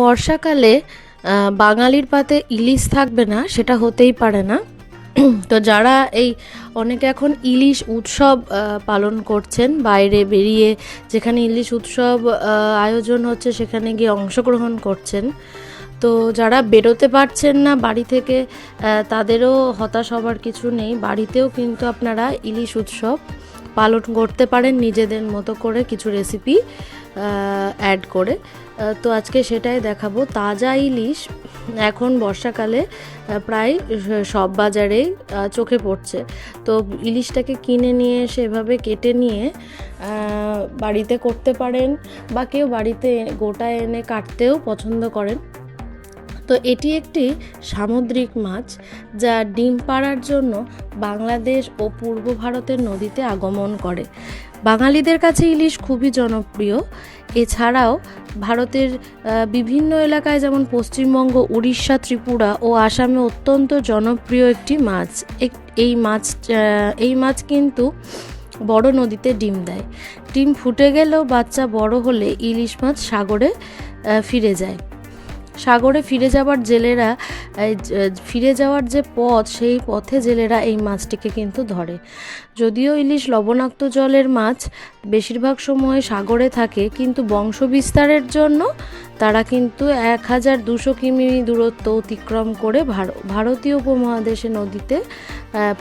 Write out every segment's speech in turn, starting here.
বর্ষাকালে বাঙালির পাতে ইলিশ থাকবে না, সেটা হতেই পারে না। তো যারা এই অনেকে এখন ইলিশ উৎসব পালন করছেন, বাইরে বেরিয়ে যেখানে ইলিশ উৎসব আয়োজন হচ্ছে, সেখানে গিয়ে অংশগ্রহণ করছেন। তো যারা বেরোতে পারছেন না বাড়ি থেকে তাদেরও হতাশ হবার কিছু নেই। বাড়িতেও কিন্তু আপনারা ইলিশ উৎসব পালন করতে পারেন, নিজেদের মতো করে কিছু রেসিপি অ্যাড করে। তো আজকে সেটাই দেখাবো। তাজা ইলিশ এখন বর্ষাকালে প্রায় সব বাজারেই চোখে পড়ছে। তো ইলিশটাকে কিনে নিয়ে সেভাবে কেটে নিয়ে বাড়িতে করতে পারেন বা কেউ বাড়িতে গোটা এনে কাটতেও পছন্দ করেন। তো এটি একটি সামুদ্রিক মাছ যা ডিম পাড়ার জন্য বাংলাদেশ ও পূর্ব ভারতের নদীতে আগমন করে। বাঙালিদের কাছে ইলিশ খুবই জনপ্রিয়। এছাড়াও ভারতের বিভিন্ন এলাকায় যেমন পশ্চিমবঙ্গ, উড়িষ্যা, ত্রিপুরা ও আসামে অত্যন্ত জনপ্রিয় একটি মাছ। এই মাছ এই মাছ কিন্তু বড় নদীতে ডিম দেয়। ডিম ফুটে গেলেও বাচ্চা বড় হলে ইলিশ মাছ সাগরে ফিরে যায়। সাগরে ফিরে যাওয়ার জেলেরা ফিরে যাওয়ার যে পথ, সেই পথে জেলেরা এই মাছটিকে কিন্তু ধরে। যদিও ইলিশ লবণাক্ত জলের মাছ বেশিরভাগ সময় সাগরে থাকে, কিন্তু বংশ বিস্তারের জন্য তারা কিন্তু এক হাজার দুশো কিমি দূরত্ব অতিক্রম করে ভারতীয় উপমহাদেশে নদীতে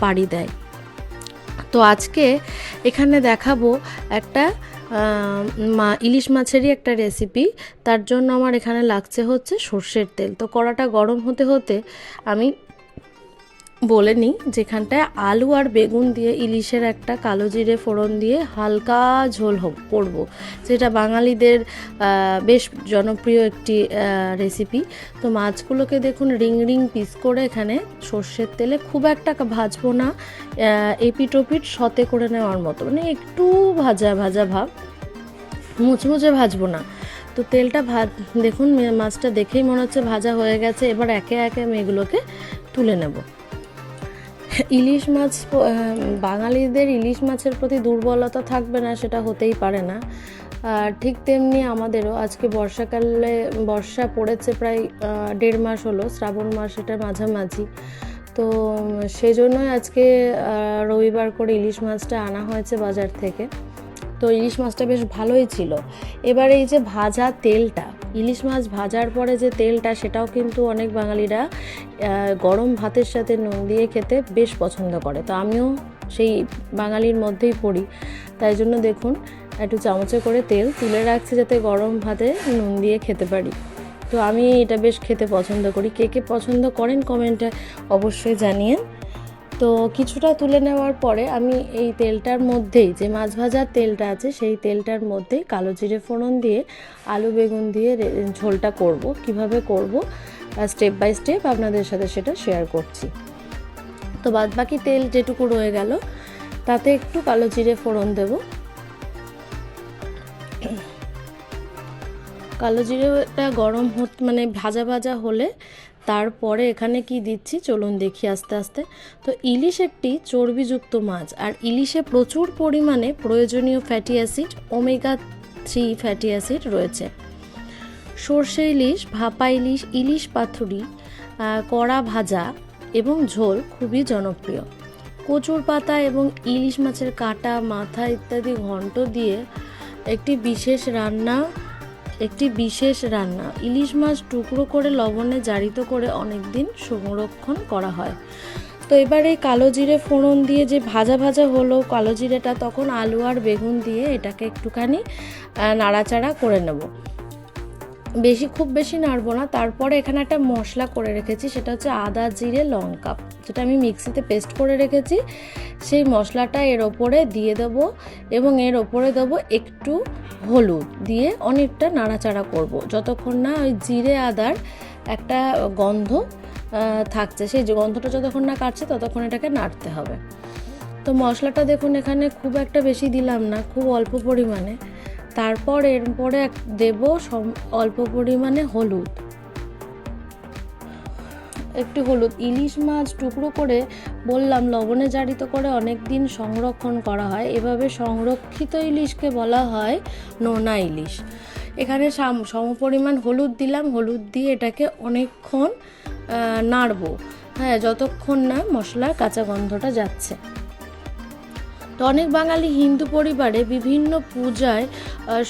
পাড়ি দেয়। তো আজকে এখানে দেখাবো একটা মা, ইলিশ মাছেরই একটা রেসিপি তার জন্য আমার এখানে লাগছে হচ্ছে সর্ষের তেল। তো কড়াটা গরম হতে হতে আমি বলে নিই যেখানটায় আলু আর বেগুন দিয়ে ইলিশের একটা কালো জিরে ফোড়ন দিয়ে হালকা ঝোল করব। যেটা বাঙালিদের বেশ জনপ্রিয় একটি রেসিপি তো মাছগুলোকে দেখুন রিং রিং পিস করে এখানে সর্ষের তেলে খুব একটা ভাজবো না আহ, এপিটোপিট সতে করে নেওয়ার মতো। মানে একটু ভাজা ভাজা ভাব মুচমুচে ভাজবো না। তো তেলটা ভাজ দেখুন মাছটা দেখেই মনে হচ্ছে ভাজা হয়ে গেছে এবার একে একে আমি এগুলোকে তুলে নেব। ইলিশ মাছ বাঙালিদের ইলিশ মাছের প্রতি দুর্বলতা থাকবে না সেটা হতেই পারে না। আর ঠিক তেমনি আমাদেরও আজকে বর্ষাকালে বর্ষা পড়েছে প্রায় দেড় মাস হলো শ্রাবণ মাস এটা মাঝামাঝি। তো উম, সেই জন্যই আজকে রবিবার করে ইলিশ মাছটা আনা হয়েছে বাজার থেকে। তো ইলিশ মাছটা বেশ ভালোই ছিল। এবার এই যে ভাজা তেলটা ইলিশ মাছ ভাজার পরে যে তেলটা, সেটাও কিন্তু অনেক বাঙালিরা গরম ভাতের সাথে নুন দিয়ে খেতে বেশ পছন্দ করে। তো আমিও সেই বাঙালির মধ্যেই পড়ি। তাই জন্য দেখুন, একটু চামচে করে তেল তুলে রাখছি যাতে গরম ভাতে নুন দিয়ে খেতে পারি। তো আমি এটা বেশ খেতে পছন্দ করি। কে কে পছন্দ করেন কমেন্টে অবশ্যই জানিয়েন তো কিছুটা তুলে নেওয়ার পরে আমি এই তেলটার মধ্যেই যে মাছ ভাজার তেলটা আছে সেই তেলটার মধ্যেই কালো জিরে ফোড়ন দিয়ে আলু বেগুন দিয়ে ঝোলটা করব। কীভাবে করব? স্টেপ বাই স্টেপ আপনাদের সাথে সেটা শেয়ার করছি। তো বাদ বাকি তেল যেটুকু রয়ে গেল, তাতে একটু কালো জিরে ফোড়ন দেব। কালো জিরেটা গরম হত মানে ভাজা ভাজা হলে তারপরে এখানে কি দিচ্ছি? চলুন দেখি আস্তে আস্তে। তো ইলিশ একটি চর্বিযুক্ত মাছ, আর ইলিশে প্রচুর পরিমাণে প্রয়োজনীয় fatty acid omega three fatty acid রয়েছে। সর্ষে ইলিশ, ভাপা ইলিশ ইলিশ পাথুরি কড়া ভাজা এবং ঝোল খুবই জনপ্রিয়। কচুর পাতা এবং ইলিশ মাছের কাটা, মাথা ইত্যাদি ঘন্ট দিয়ে একটি বিশেষ রান্না একটি বিশেষ রান্না। ইলিশ মাছ টুকরো করে লবণে জারিত করে অনেক দিন সংরক্ষণ করা হয়। তো এবার এই কালো জিরে ফোড়ন দিয়ে যে ভাজা ভাজা হলো কালো জিরেটা, তখন আলু আর বেগুন দিয়ে এটাকে একটুখানি নাড়াচাড়া করে নেব। বেশি, খুব বেশি নাড়বো না। তারপরে এখানে একটা মশলা করে রেখেছি, সেটা হচ্ছে আদা, জিরে, লঙ্কা, যেটা আমি মিক্সিতে পেস্ট করে রেখেছি। সেই মশলাটা এর ওপরে দিয়ে দেবো এবং এর ওপরে দেবো একটু হলুদ দিয়ে অনেকটা নাড়াচাড়া করব। যতক্ষণ না ওই জিরে, আদার একটা গন্ধ থাকছে, সেই গন্ধটা যতক্ষণ না কাটছে ততক্ষণ এটাকে নাড়তে হবে। তো মশলাটা দেখুন, এখানে খুব একটা বেশি দিলাম না, খুব অল্প পরিমাণে। তারপর, এরপরে দেব অল্প পরিমাণে হলুদ। একটু হলুদ, ইলিশ মাছ টুকরো করে বললাম, লবণে জারিত করে অনেক দিন সংরক্ষণ করা হয়। এভাবে সংরক্ষিত ইলিশকে বলা হয় নোনা ইলিশ। এখানে সাম- সমপরিমাণ হলুদ দিলাম। হলুদ দিয়ে এটাকে অনেকক্ষণ নাড়বো। হ্যাঁ যতক্ষণ না মশলার কাঁচা গন্ধটা যাচ্ছে। অনেক বাঙালি হিন্দু পরিবারে বিভিন্ন পূজায়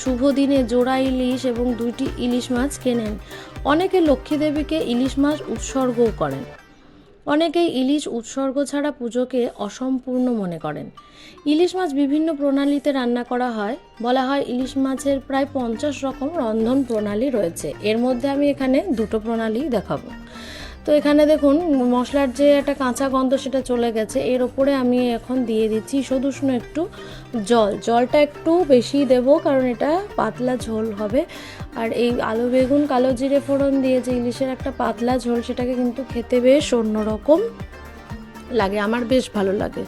শুভ দিনে জোড়া ইলিশ এবং দুইটি ইলিশ মাছ কেনেন। অনেকে লক্ষ্মী দেবীকে ইলিশ মাছ উৎসর্গও করেন। অনেকেই ইলিশ উৎসর্গ ছাড়া পুজোকে অসম্পূর্ণ মনে করেন। ইলিশ মাছ বিভিন্ন প্রণালীতে রান্না করা হয়। বলা হয় ইলিশ মাছের প্রায় পঞ্চাশ রকম রন্ধন প্রণালী রয়েছে। এর মধ্যে আমি এখানে দুটো প্রণালী দেখাবো। তো এখানে দেখুন, মশলার যে একটা কাঁচা গন্ধ সেটা চলে গেছে, এর ওপরে আমি এখন দিয়ে দিচ্ছি সদুষ্ণ একটু জল। জলটা একটু বেশি দেব, কারণ এটা পাতলা ঝোল হবে। আর এই আলু বেগুন, কালো জিরে ফোড়ন দিয়ে যে ইলিশের একটা পাতলা ঝোল, সেটাকে কিন্তু খেতে বেশ অন্যরকম লাগে, আমার বেশ ভালো লাগে।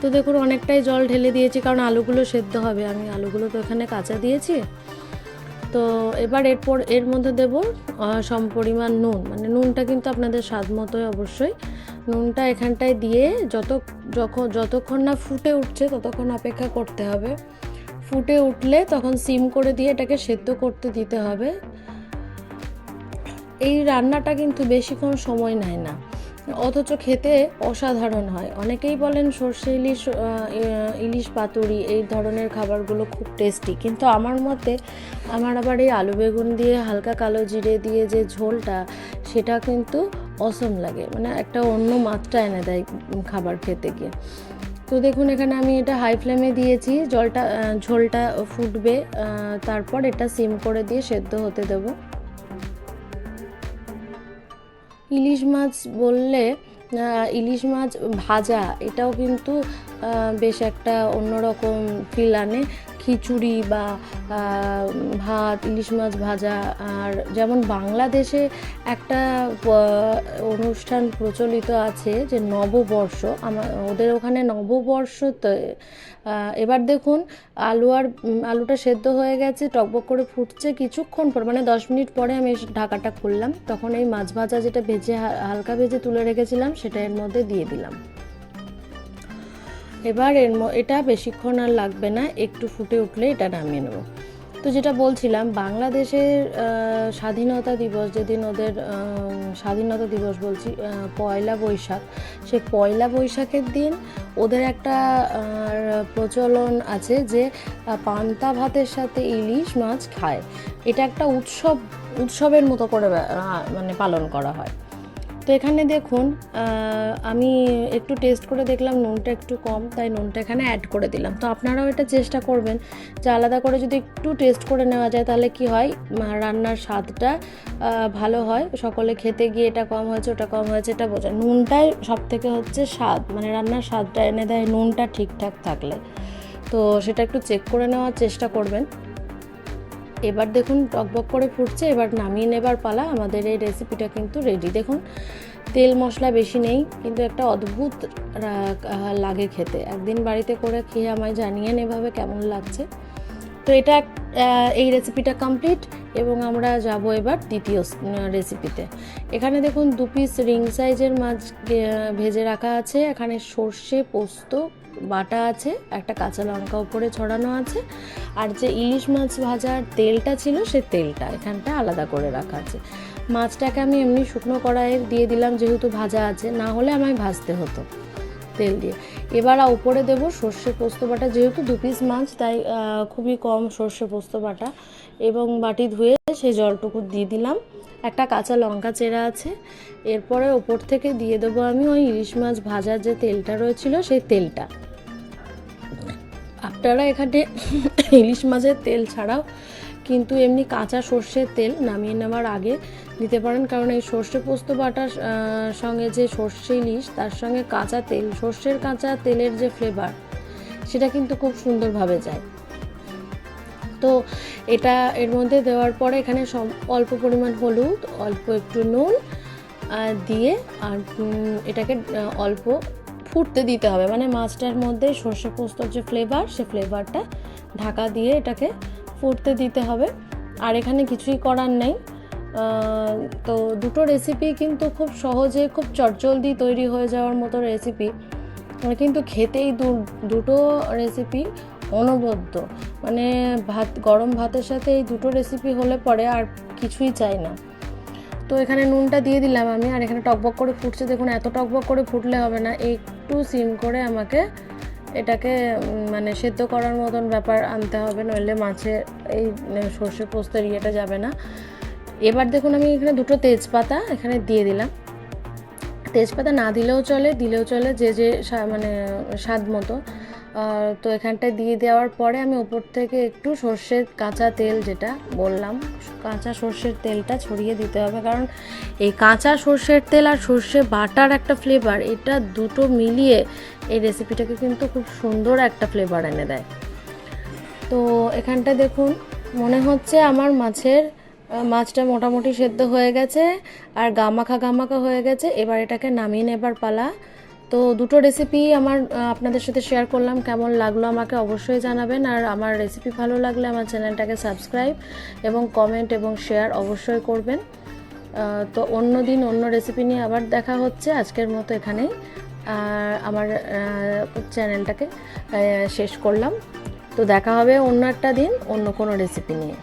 তো দেখুন, অনেকটাই জল ঢেলে দিয়েছি, কারণ আলুগুলো সেদ্ধ হবে। আমি আলুগুলো তো এখানে কাঁচা দিয়েছি। তো এবার এরপর এর মধ্যে দেব সম পরিমাণ নুন। মানে নুনটা কিন্তু আপনাদের স্বাদ মতোই অবশ্যই। নুনটা এখানটায় দিয়ে যত, যখন, যতক্ষণ না ফুটে উঠছে ততক্ষণ অপেক্ষা করতে হবে। ফুটে উঠলে তখন সিম করে দিয়ে এটাকে সেদ্ধ করতে দিতে হবে। এই রান্নাটা কিন্তু বেশিক্ষণ সময় নেয় না। অথচ খেতে অসাধারণ হয়। অনেকেই বলেন সর্ষে ইলিশ ইলিশ পাতুরি এই ধরনের খাবারগুলো খুব টেস্টি কিন্তু আমার মতে আমার আবার এই আলু বেগুন দিয়ে হালকা কালো জিরে দিয়ে যে ঝোলটা, সেটা কিন্তু অসম লাগে। মানে একটা অন্য মাত্রা এনে দেয় খাবার খেতে গিয়ে। তো দেখুন, এখানে আমি এটা হাই ফ্লেমে দিয়েছি। জলটা ঝোলটা ফুটবে তারপর এটা সিম করে দিয়ে সেদ্ধ হতে দেবো। ইলিশ মাছ বললে ইলিশ মাছ ভাজা এটাও কিন্তু বেশ একটা অন্যরকম ফিল আনে। খিচুড়ি বা ভাত ইলিশ মাছ ভাজা আর যেমন বাংলাদেশে একটা অনুষ্ঠান প্রচলিত আছে যে নববর্ষ আমার ওদের ওখানে নববর্ষ তো, এবার দেখুন আলু আর আলুটা সেদ্ধ হয়ে গেছে টকবক করে ফুটছে কিছুক্ষণ পর মানে দশ মিনিট পরে আমি ঢাকাটা খুললাম তখন এই মাছ ভাজা যেটা ভেজে হালকা ভেজে তুলে রেখেছিলাম সেটা এর মধ্যে দিয়ে দিলাম। এবার এর এটা বেশিক্ষণ আর লাগবে না, একটু ফুটে উঠলে এটা নামিয়ে নেব। তো যেটা বলছিলাম, বাংলাদেশের স্বাধীনতা দিবস যেদিন ওদের স্বাধীনতা দিবস বলছি পয়লা বৈশাখ, সেই পয়লা বৈশাখের দিন ওদের একটা প্রচলন আছে যে পান্তা ভাতের সাথে ইলিশ মাছ খায়। এটা একটা উৎসব, উৎসবের মতো করে মানে পালন করা হয়। তো এখানে দেখুন আমি একটু টেস্ট করে দেখলাম নুনটা একটু কম, তাই নুনটা এখানে অ্যাড করে দিলাম। তো আপনারাও এটা চেষ্টা করবেন যে আলাদা করে যদি একটু টেস্ট করে নেওয়া যায়, তাহলে কি হয়? রান্নার স্বাদটা ভালো হয়। সকলে খেতে গিয়ে এটা কম হয়েছে, ওটা কম হয়েছে, এটা বোঝা নুনটাই সব থেকে হচ্ছে স্বাদ মানে রান্নার স্বাদটা এনে দেয়, নুনটা ঠিকঠাক থাকলে। তো সেটা একটু চেক করে নেওয়ার চেষ্টা করবেন। এবার দেখুন টকবক করে ফুটছে, এবার নামিয়ে নেবার পালা। আমাদের এই রেসিপিটা কিন্তু রেডি দেখুন, তেল মশলা বেশি নেই, কিন্তু একটা অদ্ভুত লাগে খেতে। একদিন বাড়িতে করে খেয়ে আমায় জানিয়েন এভাবে কেমন লাগছে। তো এটা এই রেসিপিটা কমপ্লিট এবং আমরা যাব এবার দ্বিতীয় রেসিপিতে এখানে দেখুন, দু পিস রিং সাইজের মাছ ভেজে রাখা আছে। এখানে সর্ষে, পোস্ত বাটা আছে, একটা কাঁচা লঙ্কা উপরে ছড়ানো আছে, আর যে ইলিশ মাছ ভাজার তেলটা ছিল সে তেলটা এখানটা আলাদা করে রাখা আছে। মাছটাকে আমি এমনি শুকনো কড়াইয়ে দিয়ে দিলাম যেহেতু ভাজা আছে, না হলে আমায় ভাজতে হতো তেল দিয়ে। এবার উপরে দেব সর্ষে পোস্ত বাটা, যেহেতু দু পিস মাছ, তাই খুবই কম সর্ষে পোস্ত বাটা। এবং বাটি ধুয়ে সেই জলটুকু দিয়ে দিলাম। একটা কাঁচা লঙ্কা চেরা আছে, এরপরে ওপর থেকে দিয়ে দেবো আমি ওই ইলিশ মাছ ভাজার যে তেলটা রয়েছিল সেই তেলটা। আপনারা এখানে ইলিশ মাছের তেল ছাড়াও কিন্তু এমনি কাঁচা সর্ষের তেল নামিয়ে নেওয়ার আগে দিতে পারেন। কারণ এই সর্ষে পোস্ত বাটার সঙ্গে যে সর্ষে ইলিশ, তার সঙ্গে কাঁচা তেল, সর্ষের কাঁচা তেলের যে ফ্লেভার সেটা কিন্তু খুব সুন্দরভাবে যায়। তো এটা এর মধ্যে দেওয়ার পরে এখানে অল্প পরিমাণ হলুদ, অল্প একটু নুন দিয়ে আর এটাকে অল্প ফুটতে দিতে হবে। মানে মাছটার মধ্যে সর্ষে পোস্তর যে ফ্লেভার সে ফ্লেভারটা ঢাকা দিয়ে এটাকে ফুটতে দিতে হবে। আর এখানে কিছুই করার নেই। তো দুটো রেসিপি কিন্তু খুব সহজে, খুব চটজলদি তৈরি হয়ে যাওয়ার মতো রেসিপি কিন্তু খেতেই দুটো রেসিপি অনবদ্য। মানে ভাত, গরম ভাতের সাথে এই দুটো রেসিপি হলে পরে আর কিছুই চাই না। তো এখানে নুনটা দিয়ে দিলাম আমি আর এখানে টকবক করে ফুটছে। দেখুন এত টকবক করে ফুটলে হবে না। একটু সিম করে আমাকে এটাকে মানে সেদ্ধ করার মতন ব্যাপার আনতে হবে নইলে মাছের এই উম, সর্ষে পোস্তের ইয়েটা যাবে না। এবার দেখুন আমি এখানে দুটো তেজপাতা এখানে দিয়ে দিলাম। তেজপাতা না দিলেও চলে দিলেও চলে যে যে মানে স্বাদ মতো। তো এখানটায় দিয়ে দেওয়ার পরে আমি ওপর থেকে একটু সর্ষের কাঁচা তেল যেটা বললাম, কাঁচা সর্ষের তেলটা ছড়িয়ে দিতে হবে। কারণ এই কাঁচা সর্ষের তেল আর সর্ষে বাটার একটা ফ্লেভার এটা দুটো মিলিয়ে এই রেসিপিটাকে কিন্তু খুব সুন্দর একটা ফ্লেভার এনে দেয়। তো এখানটায় দেখুন, মনে হচ্ছে আমার মাছের মাছটা মোটামুটি সেদ্ধ হয়ে গেছে আর গামাখা গামাখা হয়ে গেছে। এবার এটাকে নামিয়ে নেবার পালা। তো দুটো রেসিপি আমার আপনাদের সাথে শেয়ার করলাম। কেমন লাগল আমাকে অবশ্যই জানাবেন। আর আমার রেসিপি ভালো লাগলে আমার চ্যানেলটাকে সাবস্ক্রাইব এবং কমেন্ট এবং শেয়ার অবশ্যই করবেন। তো অন্য দিন অন্য রেসিপি নিয়ে আবার দেখা হচ্ছে। আজকের মতো এখানেই। আমার চ্যানেলটাকে শেষ করলাম। তো দেখা হবে অন্য একটা দিন অন্য কোনো রেসিপি নিয়ে।